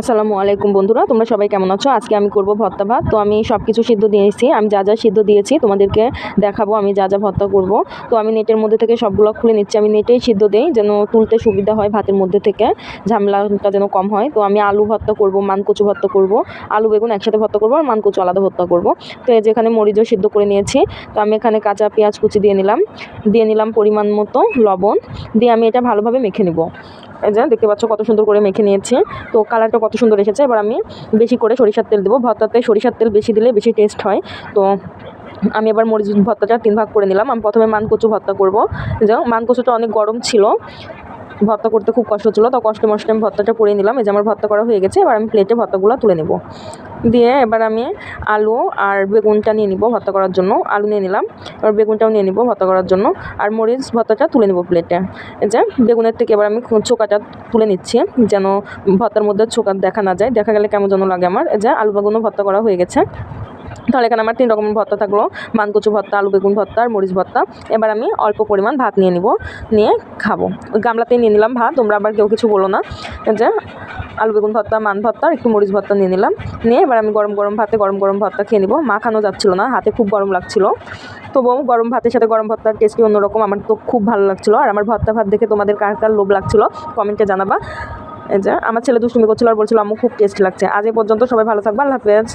আসসালামু আলাইকুম বন্ধুরা, তোমরা সবাই কেমন আছো? আজকে আমি করব ভর্তা ভাত। তো আমি সব কিছু সিদ্ধ দিয়েছি আমি যা যা সিদ্ধ দিয়েছি তোমাদেরকে দেখাবো, আমি যা যা ভর্তা করব। তো আমি নেটের মধ্যে থেকে সবগুলো খুলে নিচ্ছি। আমি নেটেই সিদ্ধ দিই, যেন তুলতে সুবিধা হয় ভাতের মধ্যে থেকে। ঝামেলাটা যেন কম হয়। তো আমি আলু ভর্তা করব, মানকচু ভর্তা করব। আলু, বেগুন একসাথে ভর্তা করব আর মানকচু আলাদা ভর্তা করব। তো এই যেখানে মরিচও সিদ্ধ করে নিয়েছি। তো আমি এখানে কাঁচা পেঁয়াজ কুচি দিয়ে নিলাম। দিয়ে নিলাম পরিমাণ মতো লবণ। দিয়ে আমি এটা ভালোভাবে মেখে নেব। এই যে দেখতে পাচ্ছ কত সুন্দর করে মেখে নিয়েছি। তো কালারটা কত সুন্দর এসেছে। এবার আমি বেশি করে সরিষার তেল দেবো। ভর্তাতে সরিষার তেল বেশি দিলে বেশি টেস্ট হয়। তো আমি এবার মরিচ ভর্তাটা তিন ভাগ করে নিলাম। আমি প্রথমে মানকচু ভর্তা করব। যে মানকচুটা অনেক গরম ছিল। ভর্তা করতে খুব কষ্ট ছিল তো কষ্টে মষ্টে আমি ভর্তাটা করে নিলাম। এই যে আমার ভর্তা করা হয়ে গেছে, এবার আমি প্লেটে ভর্তাগুলো তুলে নেব। দিয়ে এবার আমি আলু আর বেগুনটা নিয়ে নিব ভর্তা করার জন্য। আলু নিয়ে নিলাম, এবার বেগুনটাও নিয়ে নিব ভর্তা করার জন্য। আর মরিচ ভর্তাটা তুলে নেব প্লেটে এই যে বেগুনের থেকে এবার আমি চোকাটা তুলে নিচ্ছি, যেন ভর্তার মধ্যে চোকা দেখা না যায়। দেখা গেলে কেমন যেন লাগে আমার। এই যে আলু বেগুনও ভর্তা করা হয়ে গেছে। তাহলে এখানে আমার তিন রকমের ভর্তা থাকল। মানকচু ভর্তা, আলু বেগুন ভর্তা আর মরিচ ভর্তা। এবার আমি অল্প পরিমাণ ভাত নিয়ে নিব, নিয়ে খাব। গামলাতেই নিয়ে নিলাম ভাত, তোমরা আবার কেউ কিছু বলো না। যে আলু বেগুন ভর্তা, মান ভর্তা একটু মরিচ ভর্তা নিয়ে নিলাম। নিয়ে এবার আমি গরম গরম ভাতে গরম গরম ভর্তা খেয়ে নিব। মাখানো যাচ্ছিল না, হাতে খুব গরম লাগছিল। তবুও গরম ভাতের সাথে গরম ভর্তার টেস্টই অন্যরকম, আমার তো খুব ভালো লাগছিল। আর আমার ভর্তা ভাত দেখে তোমাদের কার কার লোভ লাগছিল, কমেন্টে জানাবা। এই যে আমার ছেলে দুষ্টুমি করছিল আর বলছিল আমার খুব টেস্ট লাগছে। আজ পর্যন্ত সবাই ভালো থাকবা, আল্লাহ হাফেজ।